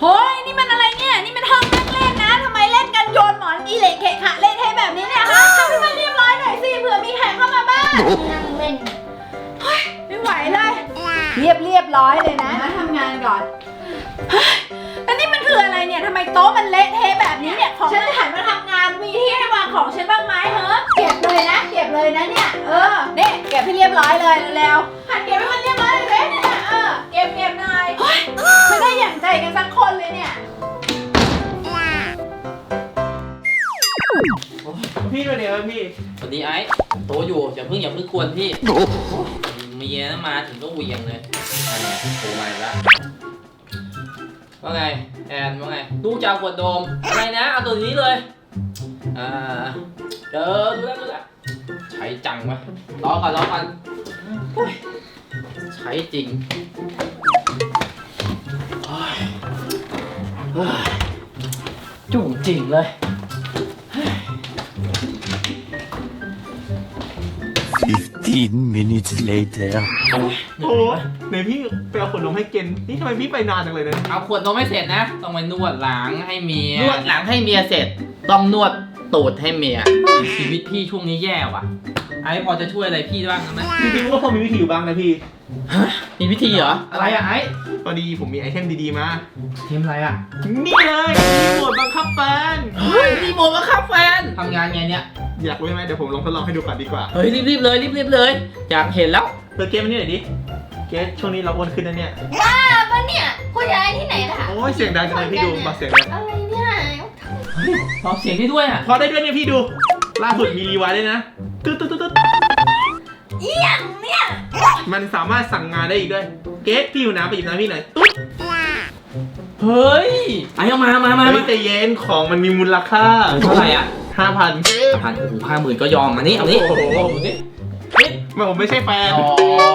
โฮ้ยนี่มันอะไรเนี่ย นี่มันห้องนั่งเล่นนะทำไมเล่นกันโยนหมอนอีเหล็กเกะขะเล่นให้แบบนี้เนี่ยฮะทำให้มันเรียบร้อยหน่อยสิเผื่อมีแขกเข้ามาบ้านนั่งเล่นไม่ไหวเลย เรียบเรียบร้อยเลยนะมาทำงานก่อนเฮ้ย เนี่ยทำไมโต๊ะมันเละเทะแบบนี้เนี่ยของฉันจะหันมาทำงานมีที่ให้วางของฉันบ้างไหมเหรอเก็บเลยนะ เก็บเลยนะเนี่ยเออเนี่ยเก็บให้เรียบร้อยเลยเร็วๆหันเก็บให้มันเรียบร้อยเลยเว้ยเนี่ยเออเก็บเก็บหน่อยเฮ้ยไม่ได้อย่างใจกันสักคนเลยเนี่ยพี่มาเดี๋ยวพี่สวัสดีไอ้โตอยู่อย่าเพิ่งอย่าเพิ่งควรพี่เมียนะมาถึงก็เหวียงเลยนั่นไงโทรมาอีกแล้ว ว่าไงแอนว่าไงลูกจะเอาขวดโดมอะไรนะเอาตัวนี้เลยอ่าเจอดูแลดูแลใช้จังวะรอก่อนรอก่อนใช้จริงจุ่มจริงเลย15 minutes later. โอ้ไหนพี่ไปเอาขวดนมให้เกนนี่ทำไมพี่ไปนานจังเลยเนี่ยเอาขวดนมให้เสร็จนะ ต้องไปนวดหลังให้เมีย นวดหลังให้เมียเสร็จ ต้องนวดตูดให้เมีย ชีวิตพี่ช่วงนี้แย่ว่ะ ไอ้พอจะช่วยอะไรพี่บ้างไหมจริงๆก็พอมีวิธีอยู่บ้างนะพี่มีวิธีเหรอ อะไรอะไอ้พอดีผมมีไอเทมดีๆมาทีมอะไรอะนี่เลยรีโมทบังคับแฟน เฮ้ยรีโมทมาครับแฟนทำงานไงเนี่ย อยากรู้ไหมเดี๋ยวผมลองทดลองให้ดูก่อนดีกว่า เฮ้ยรีบๆเลยรีบๆเลย อยากเห็นแล้ว เปิดเกมมันนี่หน่อยดิ เกสช่วงนี้เราอ้วนขึ้นนะเนี่ย บ้าปะเนี่ยผู้ชายที่ไหนล่ะโอ้ยเสียงดังจังเลยพี่ดูมาเสียงเลยอะไรเนี่ยเบาเสียงได้ด้วยอะพอได้ด้วยเนี่ยพี่ดู ล่าสุดมีรีวายด้วยนะตึ๊ดตึ๊ดตึ๊ดตึ๊ดเอี่ยงเนี่ยมันสามารถสั่งงานได้อีกด้วย เกสพี่อยู่น้ำไปหยิบน้ำพี่หน่อยตุ๊ดเฮ้ยไอ้เอามามามาเฮ้มายแต่เย็นของมันมีมูลค่าเท่าไหร่อะห้าพันพันโอ้โหห้าหมื่นก็ยอมมานี่เอานี่โอ้โหดูสินี่ ไม่ผมไม่ใช่แฟนอ๋อ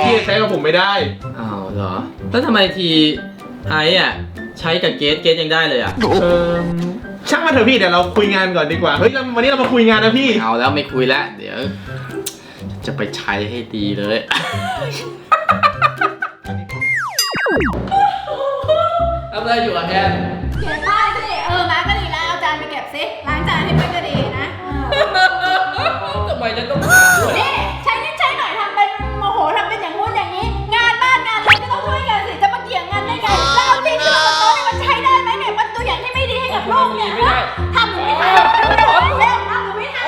พี่จะใช้กับผมไม่ได้ อ้าวเหรอแล้วทำไมทีไอ้อะใช้กับเกสเกสยังได้เลยอะเออช่างมันเถอะพี่เดี๋ยวเราคุยงานก่อนดีกว่า เฮ้ยเราวันนี้เรามาคุยงานนะพี่ เอาแล้วไม่คุยแล้ว เดี๋ยว จะไปใช้ให้ดีเลย ทำอะไรอยู่อะแกนเก็บผ้าสิเออมาก็ดีแล้วเอาจานไปเก็บสิล้างจานให้เพื่อนก็ดีนะ ทำไมจะต้อง ดีให้กับโลกเนี่ยไม่ได้ทำหรือไม่ทำเร็วเร็วทำหรือไม่ทำ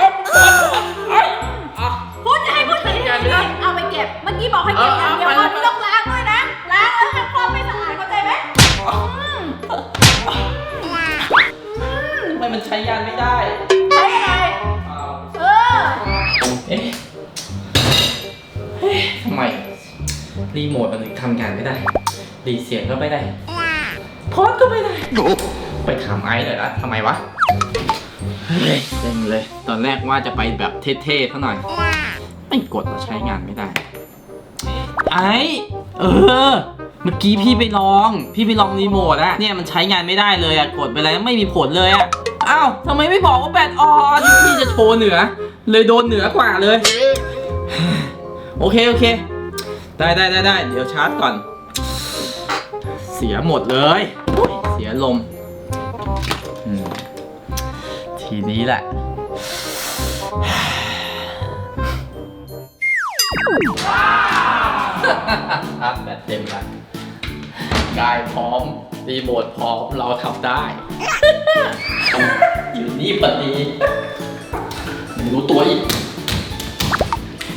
อะ พูดจะให้พูดถึงที่นี่เอาไปเก็บ เมื่อกี้บอกให้เก็บอย่างเดียวตอนนี้ต้องล้างด้วยนะ ล้างแล้วทำความไม่สะอาดเข้าใจไหมอืมทำไมมันใช้ยานไม่ได้ใช้อะไรอ้าเออ เอ๊ะเฮ้ยทำไมรีโมทมันถึงทำงานไม่ได้ รีเสียงก็ไม่ได้ พอดก็ไม่ได้ ไปถามไอซ์หน่อยละทำไมวะเฮ้ยเซ็งเลย ตอนแรกว่าจะไปแบบเท่ๆเขาหน่อย ไม่กดมาใช้งานไม่ได้ ไอซ์เออ เมื่อกี้พี่ไปลอง พี่ไปลองรีโมทอะเนี่ยมันใช้งานไม่ได้เลยอะกดไปแล้วไม่มีผลเลยอะอ้าวทำไมไม่บอกว่าแบตออนพี่จะโชว์เหนือ เลยโดนเหนือกว่าเลย โอเคโอเค ได้ได้ได้ได้เดี๋ยวชาร์จก่อน เสียหมดเลย เสียลม ทีนี้แหละครับแบตเต็มแล้วกายพร้อม รีโมทพร้อม เราทำได้ อยู่นี่พอดีไม่รู้ตัวอีก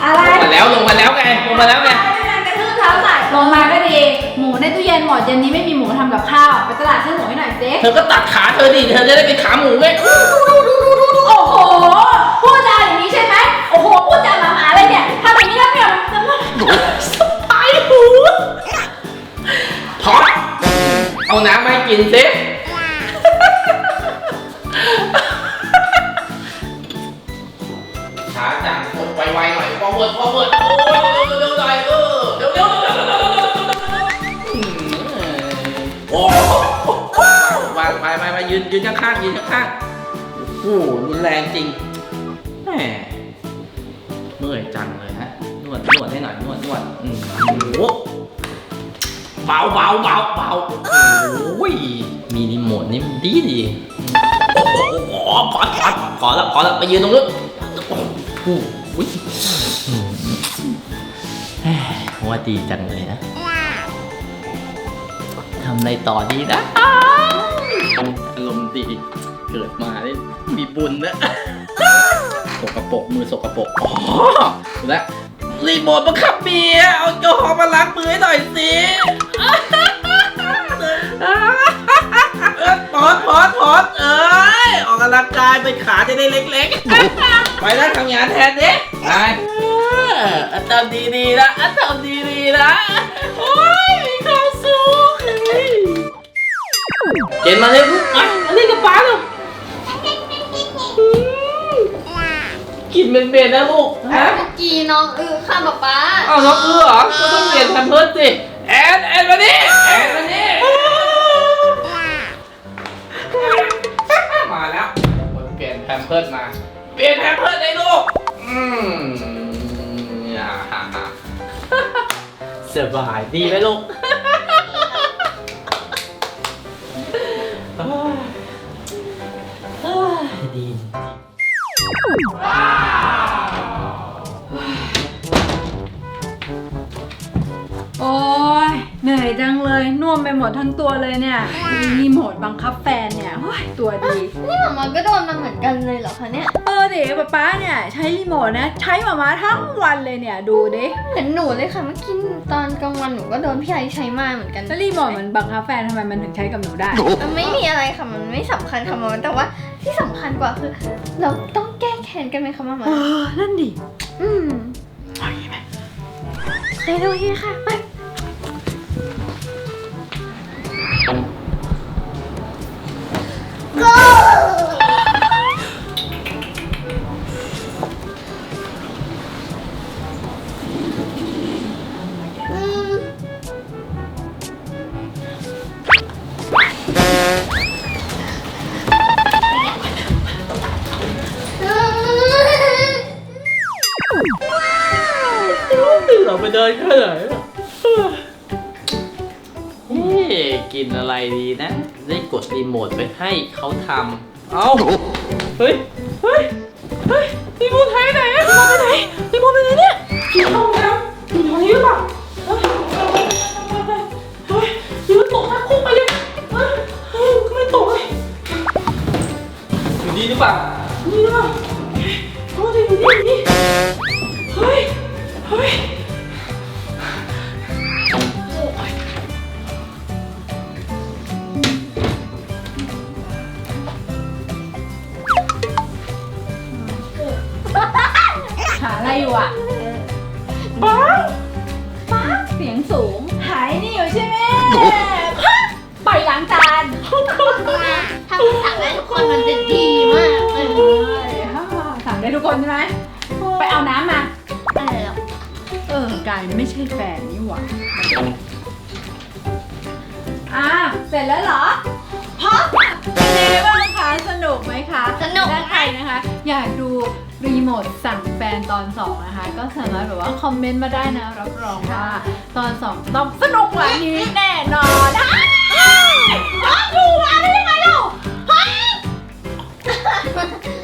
อะไรลงมาแล้วลงมาแล้วไงลงมาแล้วไงไม่นานกระทืบเท้าใส่ ลงมาก็ดี หมูในตู้เย็นหมดเย็นนี้ไม่มีหมูทำกับข้าว ไปตลาดซื้อหมูให้หน่อยสิเธอก็ตัดขาเธอดิเธอจะได้เป็นขาหมูไงโอ้โห พูดจาอย่างนี้ใช่ไหมโอ้โห พูดจาหมาหมาเลยเนี่ยทำอย่างนี้แล้วเนี่ยจะมาสบายหูพอดเอาน้ำมาให้กินสิช้าจังกดไวๆหน่อยพอเวิร์ดพอเวิร์ดโอ้ ยืนยืนข้างๆยืนข้างๆโอ้โหรุนแรงจริงแหมเมื่อยจังเลยฮะนวดนวดให้หน่อยนวดนวดอืมโอ้โหเบาเบาเบาเบาโอ้ยมีรีโมทนี่มันดีดีโอ้โหพอพอพอแล้วพอแล้วไปยืนตรงนู้นโอ้โหว่าดีจังเลยนะทำอะไรต่อดีนะ อารมณ์ดีเกิดมาได้มีบุญนะสกปรกมือสกปรกอ๋อรู้แล้วรีโมทบังคับเมียเอาแอลกอฮอล์มาล้างมือให้หน่อยสิเออถอนถอนถอนเอ้ยออกกำลังกายไปขาจะได้เล็กๆ ไปแล้วทำงานแทนดิไปอันทำดีๆนะอันทำดีๆนะ เจนมาเลยลูกมามาเล่นกับป้าเร็วกินเป็นเบนนะลูกฮะ เมื่อกี้น้องอือค่ะป๊าป๊าเอาน้องเอื้อเหรอก็ต้องเปลี่ยนแพมเพิร์สสิ แอนแอนมานี่แอนมานี่มาแล้วคนเปลี่ยนแพมเพิร์สมา เปลี่ยนแพมเพิร์สให้ลูก อืมอ่าฮ่าฮ่าสบายดีไหมลูก ดี จังเลยน่วมไปหมดทั้งตัวเลยเนี่ยมีรีโมทบังคับแฟนเนี่ยโอ้ยตัวดี นี่หมามาก็โดนมาเหมือนกันเลยเหรอคะเนี่ยเออเดี๋ยวป๊าป๊าเนี่ยใช้รีโมทนะใช้หมามาทั้งวันเลยเนี่ยดูดิเหมือนหนูเลยค่ะเมื่อกี้ตอนกลางวันหนูก็โดนพี่ไอใช้มาเหมือนกันแล้วรีโมทมันบังคับแฟนทำไมมันถึงใช้กับหนูได้ มันไม่มีอะไรค่ะมันไม่สำคัญค่ะมามาแต่ว่าที่สำคัญกว่าคือ เราต้องแก้แค้นกันไหมคะมามาเออนั่นดิอืมไปดูทีค่ะไป เราไปเดินแค่ไหนอะเฮ้กินอะไรดีนะ ได้กดรีโมทไปให้เขาทำเอ้าเฮ้ย เฮ้ย เฮ้ยรีโมทหายไปไหนอะรีโมทไปไหนรีโมทไปไหนเนี่ยอยู่ห้องน้ำอยู่ตรงนี้หรือเปล่าเฮ้ยเฮ้ยเดี๋ยวมันตกน้ำคุกไปเลยเฮ้ยเฮ้ยไม่ตกเลยอยู่ดีหรือเปล่านี่หรือเปล่าโอ้ยอยู่นี่อยู่นี่เฮ้ยเฮ้ย หาอะไรอยู่อะป๊าป๊าเสียงสูง หายนี่อยู่ใช่ไหมไปล้างจานถ้าพี่สั่งได้ทุกคนมันจะดีมากเลยสั่งได้ทุกคนใช่ไหม กายไม่ใช่แฟนนี่หว่าอ่าเสร็จแล้วเหรอพร้อมเป็นไงบ้างคะสนุกไหมคะสนุก ถ้าใครนะคะ อยากดูรีโมทสั่งแฟนตอน2นะคะ ก็สามารถแบบว่าคอมเมนต์มาได้นะ รับรองว่าตอน2ต้องสนุกกว่านี้แน่นอนนะดูมาได้ยังไงเล่าเ